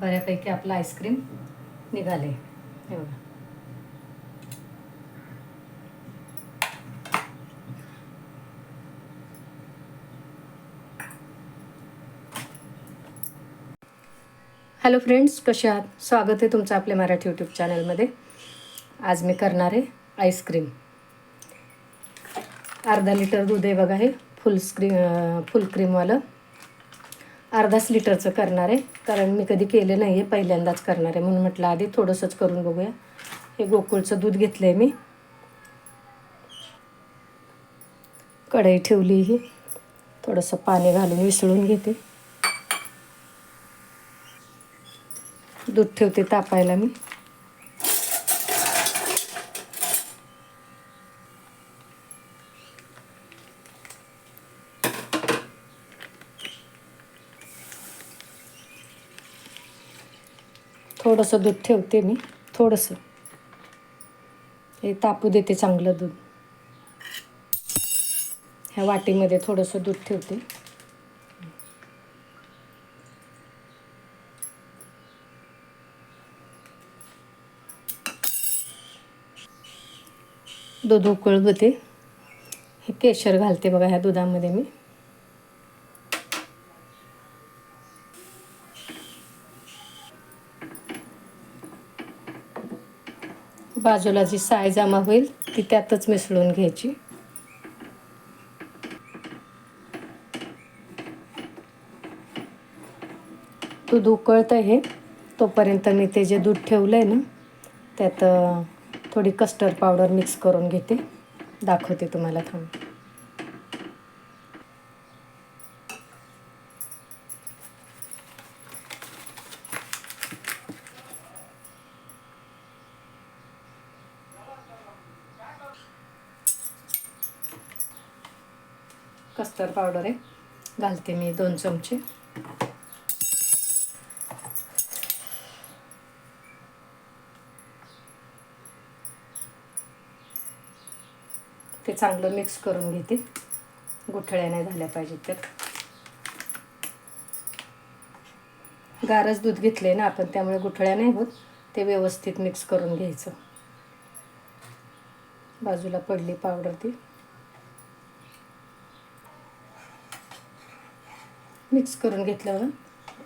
बऱ्यापैकी आपलं आईस्क्रीम निघाले. हे बघा. हॅलो फ्रेंड्स कसे आहात? स्वागत आहे तुमचं आपल्या मराठी यूट्यूब चॅनलमध्ये आज मी करणार आहे आईस्क्रीम. अर्धा लिटर दूध आहे बघा हे. फुल स्क्रीम फुल क्रीमवालं अर्धाच लिटरचं करणार आहे. कारण मी कधी केलं नाही आहे पहिल्यांदाच करणार आहे. म्हणून म्हटलं आधी थोडंसंच करून बघूया. हे गोकुळचं दूध घेतलं आहे मी. कढई ठेवली ही. थोडंसं पाणी घालून विसळून घेते. दूध ठेवते तापायला मी. थोडंसं दूध ठेवते मी. थोडंसं. हे तापू देते चांगलं दूध. ह्या वाटीमध्ये थोडंसं दूध ठेवते. दूध उकळवते हे केशर घालते बघा ह्या दुधामध्ये मी. बाजूला जी साय जमा होईल ती त्यातच मिसळून घ्यायची. दूध उकळतं हे तोपर्यंत मी ते जे दूध ठेवलं आहे ना त्यात थोडी कस्टर्ड पावडर मिक्स करून घेते. दाखवते तुम्हाला थांब. मस्टर्ड पावडर आहे. घालते मी दोन चमचे. ते चांगलं मिक्स करून घेते. गुठळ्या नाही झाल्या पाहिजेत त्यात गारच दूध घेतले ना आपण त्यामुळे गुठळ्या नाही होत. ते व्यवस्थित मिक्स करून घ्यायचं. बाजूला पडली पावडर ती. मिक्स करून घेतलं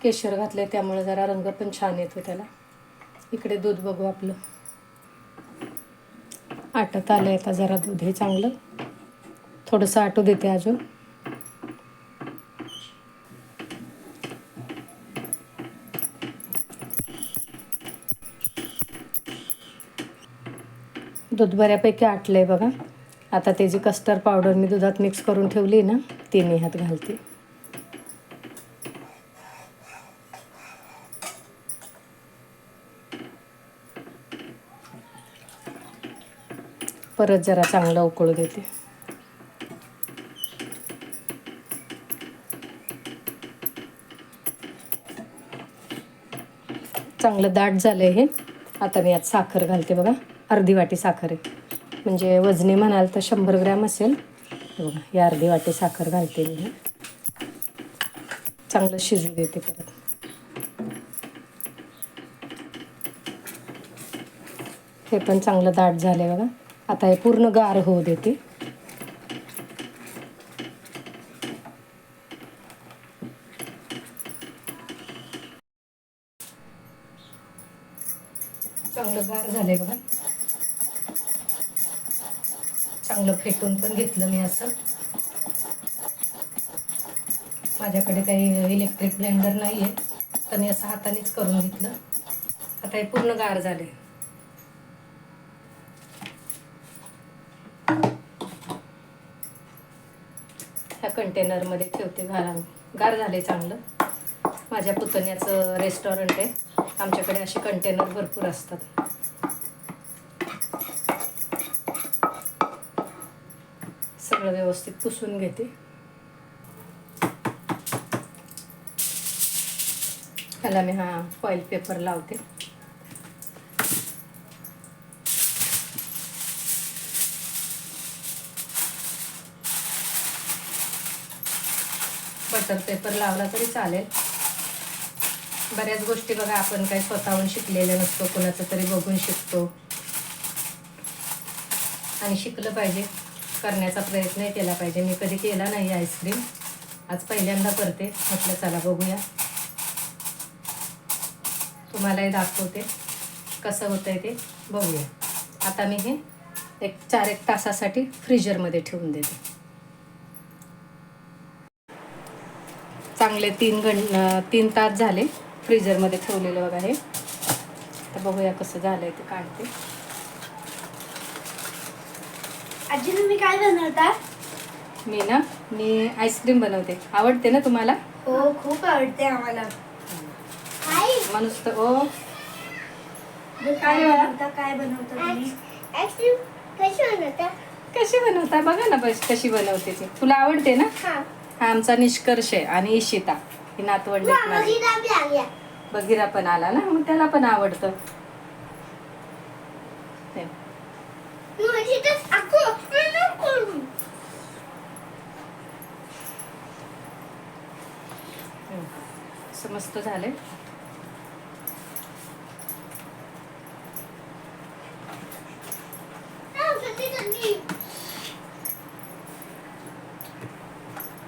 केशर घातलं त्यामुळे जरा रंग पण छान येतो त्याला. इकडे दूध बघू आपलं. आटत आलं आता जरा दूध हे चांगलं. थोडंसं आटू देते अजून. दूध बऱ्यापैकी आटलं आहे बघा. आता ते जी कस्टर्ड पावडर मी दुधात मिक्स करून ठेवली ना ती मी ह्यात घालते. परत जरा चांगलं उकळू देते. चांगलं दाट झालं हे. आता मी यात साखर घालते बघा. अर्धी वाटी साखर आहे. म्हणजे वजनी म्हणाल तर शंभर ग्रॅम असेल. बघा या अर्धी वाटी साखर घालते मी. हे. चांगलं शिजू देते परत. हे पण चांगलं दाट झालं आहे बघा. आता हे पूर्ण गार होऊ देते. चांगलं गार झालंय बघा. चांगलं फेटून पण घेतलं मी असं. माझ्याकडे काही इलेक्ट्रिक ब्लेंडर नाही आहे तर मी असं हातानेच करून घेतलं. आता हे पूर्ण गार झाले ह्या कंटेनरमध्ये ठेवते घाला गार झाले चांगलं. माझ्या पुतण्याचं रेस्टॉरंट आहे. आमच्याकडे असे कंटेनर भरपूर असतात. सगळं व्यवस्थित पुसून घेते. ह्याला मी हा फॉईल पेपर लावते. बटर पेपर लावला तरी चालेल. बऱ्याच गोष्टी बघा आपण काही स्वतःहून शिकलेल्या नसतो कोणाचं तरी बघून शिकतो. आणि शिकलं पाहिजे करण्याचा प्रयत्नही केला पाहिजे. मी कधी केला नाही आईस्क्रीम आज पहिल्यांदा करते. म्हटलं चला बघूया. तुम्हालाही दाखवते कसं होतंय ते. बघूया. आता मी हे एक चार एक तासासाठी फ्रीजरमध्ये ठेवून देते. चांगले तीन घं तीन तास झाले फ्रीजरमध्ये ठेवलेलं बघा हे. तर बघूया कसं झालंय ते काढते. आजी तुम्ही काय बनवता? मी ना मी आईस्क्रीम बनवते. आवडते ना तुम्हाला? हो खूप आवडते आम्हाला. काय? मग नुसतं ओ. काय बनवता? काय बनवता तुम्ही? आईस्क्रीम कशी बनवता? कशी बनवता? बघा ना बस कशी बनवते ती. तुला आवडते ना? हा. हा आमचा निष्कर्ष आहे. आणि इशिता ही नातवंड बघिरा पण आला ना मग त्याला पण आवडतं. मस्त झाले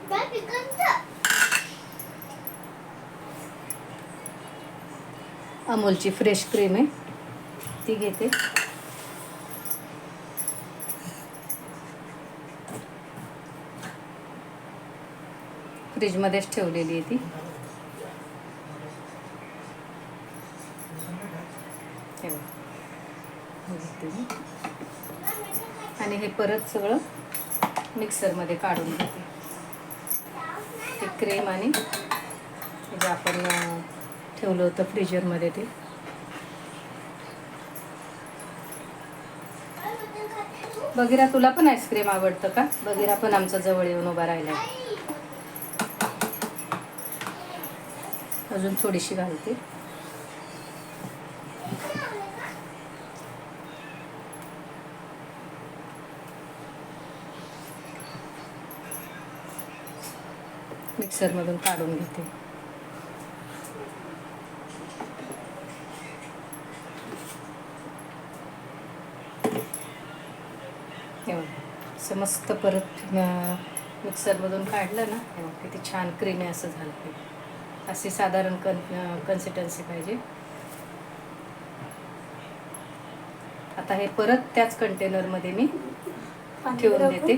काय पिकंत अमूलची फ्रेश क्रीम आहे. ती घेते. फ्रीजमध्येच ठेवलेली आहे ती. आणि हे परत सगळं मिक्सरमध्ये काढून घेते. ते क्रीम आणि जे आपण ठेवलं होतं फ्रीजरमध्ये ते. बघिरा तुला पण आईस्क्रीम आवडतं का? बघिरा पण आमचा जवळ येऊन उभा राहिला अजून थोडीशी घालते. मिक्सरमधून काढून घेते हे बघा. असं मस्त परत मिक्सरमधून काढलं ना किती छान क्रीमी असं झालं ते. अशी साधारण कन कन्सिस्टन्सी पाहिजे. आता हे परत त्याच कंटेनरमध्ये मी ठेवून देते.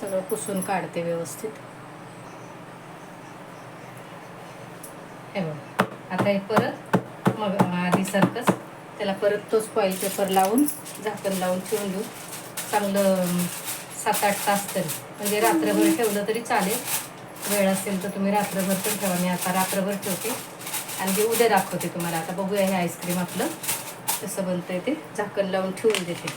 सगळं पुसून काढते व्यवस्थित. हे बघ आता हे परत मग आधी सारखंच त्याला परत तोच फॉईल पेपर लावून झाकण लावून ठेवून देऊ. चांगलं सात आठ तास तरी. म्हणजे रात्रभर ठेवलं तरी चालेल. वेळ असेल तर तुम्ही रात्रभर पण ठेवा. मी आता रात्रभर ठेवते. आणि ते उद्या दाखवते तुम्हाला. आता बघूया हे आईस्क्रीम आपलं कसं बनतंय ते. झाकण लावून ठेवून देते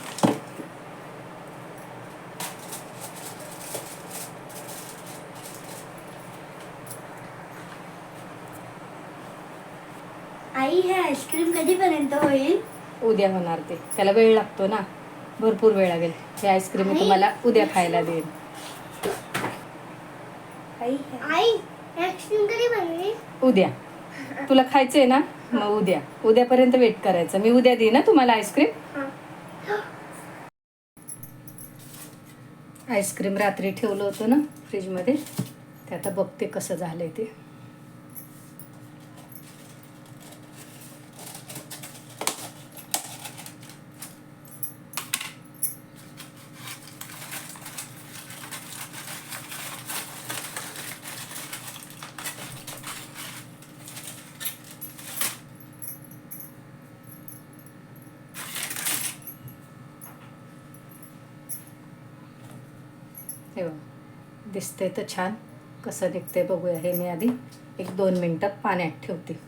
आई हे आईस्क्रीम कधीपर्यंत होईल? उद्या होणार ते. त्याला वेळ लागतो ना. भरपूर वेळ लागेल. हे आईस्क्रीम मी तुम्हाला उद्या खायला देईन. आई आई आईस्क्रीम कधी बनवली? उद्या. तुला खायचंय ना? मग उद्या. उद्यापर्यंत वेट करायचं. मी उद्या देईन ना तुम्हाला आईस्क्रीम. आईस्क्रीम रात्री ठेवलं होतं ना फ्रीजमध्ये. ते आता बघते कसं झालंय ते हे दिसते तर छान. कसं निघते बघूया हे मी आधी. एक दोन मिनटं पाण्यात ठेवते.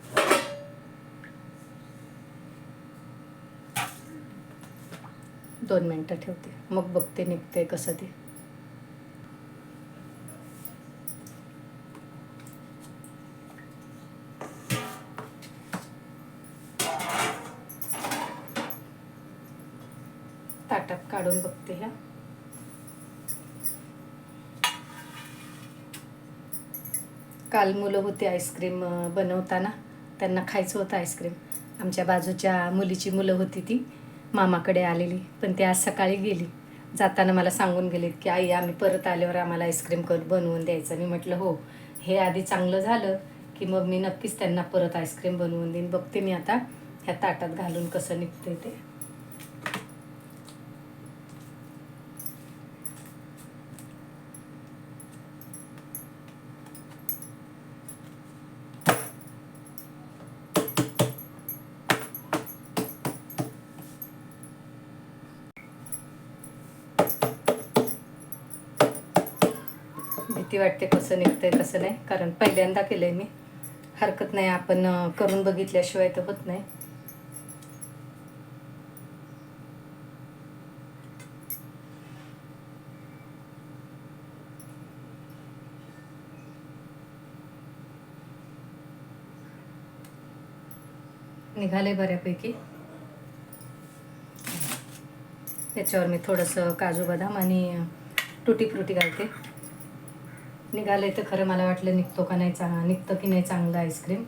दोन मिनटं ठेवते. मग बघते निघते कसं ते ह्या काल मुलं होती आईस्क्रीम बनवताना. त्यांना खायचं होतं आईस्क्रीम. आमच्या बाजूच्या मुलीची मुलं होती ती. मामाकडे आलेली. पण ती आज सकाळी गेली. जाताना मला सांगून गेलीत की आई आम्ही परत आल्यावर आम्हाला आईस्क्रीम कर बनवून द्यायचं. मी म्हटलं हो. हे आधी चांगलं झालं की मग मी नक्कीच त्यांना परत आईस्क्रीम बनवून देईन. बघते मी आता ह्या ताटात घालून कसं निघते ते. भीती वाटते कसं निघतंय कसं नाही. कारण पहिल्यांदा केलंय मी. हरकत नाही आपण करून बघितल्याशिवाय तर होत नाही. निघाले बऱ्यापैकी. त्याच्यावर मी थोडंसं काजू बदाम आणि अं, टुटी फ्रुटी घालते. निघालंय तर खरं मला वाटलं निघतो का नाही चांगला निघतं की नाही चांगलं आईस्क्रीम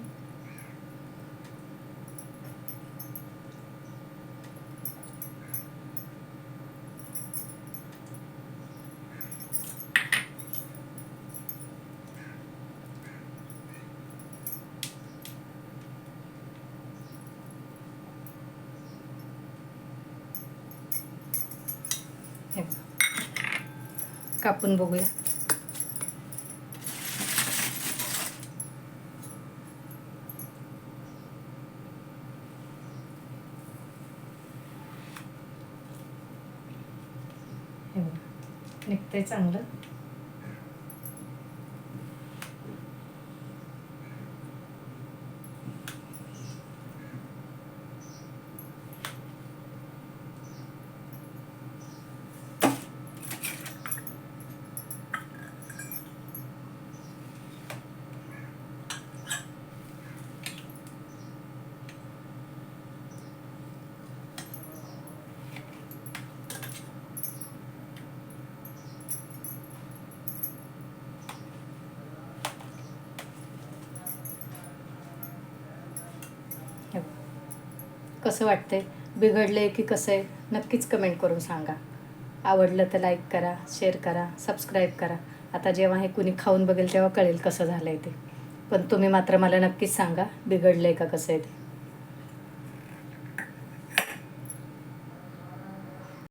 कापून बघूया हे बघा. ते चांगलं हे बघा. कसं वाटतंय? आहे की कसं आहे? नक्कीच कमेंट करून सांगा. आवडलं तर लाईक करा शेअर करा सबस्क्राईब करा. आता जेव्हा हे कुणी खाऊन बघेल तेव्हा कळेल कसं झालं आहे ते. पण तुम्ही मात्र मला नक्कीच सांगा बिघडलं आहे का कसं आहे ते.